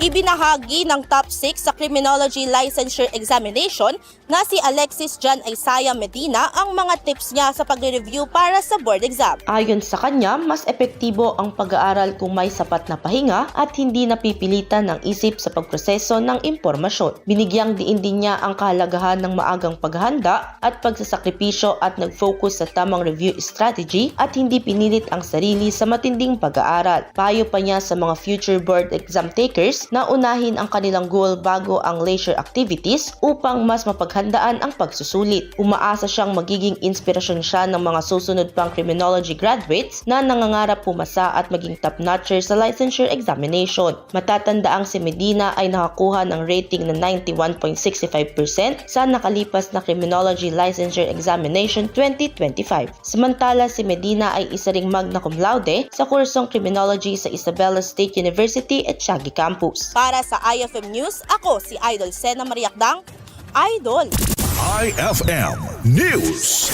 Ibinahagi ng top 6 sa Criminology Licensure Examination na si Alexis John Isaiah Medina ang mga tips niya sa pagre-review para sa board exam. Ayon sa kanya, mas epektibo ang pag-aaral kung may sapat na pahinga at hindi napipilitan ng isip sa pagproseso ng impormasyon. Binigyang diin din niya ang kahalagahan ng maagang paghahanda at pagsasakripisyo at nag-focus sa tamang review strategy at hindi pinilit ang sarili sa matinding pag-aaral. Payo pa niya sa mga future board exam takers na unahin ang kanilang goal bago ang leisure activities upang mas mapaghandaan ang pagsusulit. Umaasa siyang magiging inspirasyon siya ng mga susunod pang criminology graduates na nangangarap pumasa at maging top-notcher sa licensure examination. Matatandaang si Medina ay nakakuha ng rating na 91.65% sa nakalipas na criminology licensure examination 2025. Samantala si Medina ay isa ring magna cum laude sa kursong criminology sa Isabela State University at Shagi Campus. Para sa IFM News, ako si Idol Sena Mariakdang, Idol! IFM News.